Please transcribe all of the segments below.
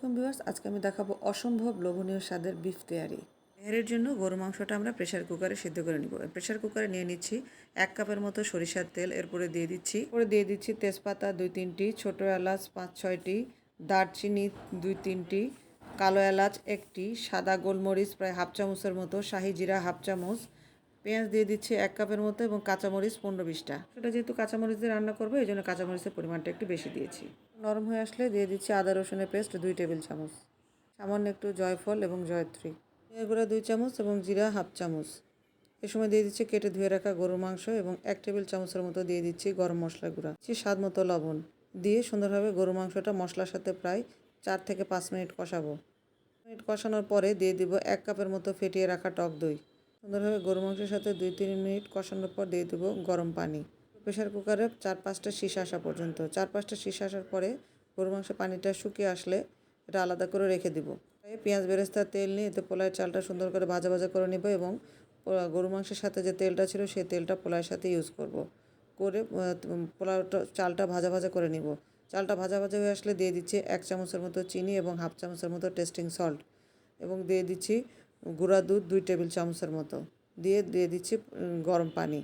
আলাইকুম ভিউয়ার্স, আজকে আমি দেখাবো অসম্ভব লোভনীয় স্বাদের বিফ তেয়ারি। তেহারির জন্য গরু মাংসটা আমরা প্রেশার কুকারে সিদ্ধ করে নিব। প্রেশার কুকারে নিয়ে নিচ্ছি এক কাপের মতো সরিষার তেল, এরপরে দিয়ে দিচ্ছি। পরে দিয়ে দিচ্ছি তেজপাতা দুই তিনটি, ছোটো এলাচ পাঁচ ছয়টি, দারচিনি দুই তিনটি, কালো এলাচ একটি, সাদা গোলমরিচ প্রায় হাফ চামচের মতো, শাহি জিরা হাফ চামচ পেঁয়াজ দিয়ে দিচ্ছি এক কাপের মতো এবং কাঁচামরিচ পনেরো বিশটা। সেটা যেহেতু কাঁচামরিচ দিয়ে রান্না করব, এই জন্য কাঁচামরিচের পরিমাণটা একটু বেশি দিয়েছি। নরম হয়ে আসলে দিয়ে দিচ্ছি আদা, রসুনের পেস্ট, দুই টেবিল চামচ। সামান্য একটু জয়ফল এবং জয়ত্রী। গুঁড়া দুই চামচ এবং জিরা হাফ চামচ। এ সময় দিয়ে দিচ্ছি কেটে ধুয়ে রাখা গরুর মাংস এবং এক টেবিল চামচের মতো দিয়ে দিচ্ছি গরম মশলা গুঁড়া। দিচ্ছি স্বাদ মতো লবণ। দিয়ে সুন্দরভাবে গরু মাংসটা মশলার সাথে প্রায় চার থেকে পাঁচ মিনিট কষাবো। মিনিট কষানোর পরে দিয়ে দিব এক কাপের মতো ফেটিয়ে রাখা টক দই। সুন্দরভাবে গরু মাংসের সাথে দুই তিন মিনিট কষানোর পর দিয়ে দেবো গরম পানি। প্রেশার কুকারে চার পাঁচটা শীষ আসা পর্যন্ত। চার পাঁচটা শীষ আসার পরে গরু মাংসের পানিটা শুকিয়ে আসলে এটা আলাদা করে রেখে দিব। পেঁয়াজ বেরেস্তার তেল নিয়ে এতে পোলায়ের চালটা সুন্দর করে ভাজা ভাজা করে নেব এবং গরু মাংসের সাথে যে তেলটা ছিল সেই তেলটা পোলায়ের সাথে ইউজ করব। করে পোলাওটা চালটা ভাজা ভাজা করে নিব। চালটা ভাজা ভাজা হয়ে আসলে দিয়ে দিচ্ছি এক চামচের মতো চিনি এবং হাফ চামচের মতো টেস্টিং সল্ট এবং দিয়ে দিচ্ছি গুঁড়া দুধ দুই টেবিল চামচের মতো। দিয়ে দিয়ে দিচ্ছি গরম পানি।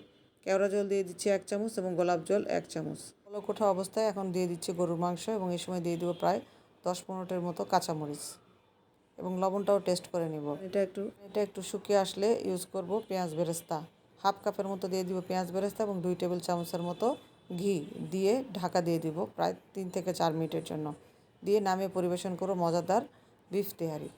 কেওড়া জল দিয়ে দিচ্ছি এক চামচ এবং গোলাপ জল এক চামচ। কোঠা অবস্থায় এখন দিয়ে দিচ্ছি গরুর মাংস এবং এই সময় দিয়ে দেবো প্রায় দশ পনেরোটির মতো কাঁচামরিচ। এবং লবণটাও টেস্ট করে নিব। এটা একটু এটা একটু শুকিয়ে আসলে ইউজ করব পেঁয়াজ বেরেস্তা। হাফ কাপের মতো দিয়ে দিব পেঁয়াজ বেরেস্তা এবং দুই টেবিল চামচের মতো ঘি দিয়ে ঢাকা দিয়ে দিব প্রায় তিন থেকে চার মিনিটের জন্য। দিয়ে নামিয়ে পরিবেশন করব মজাদার বিফ তেহারি।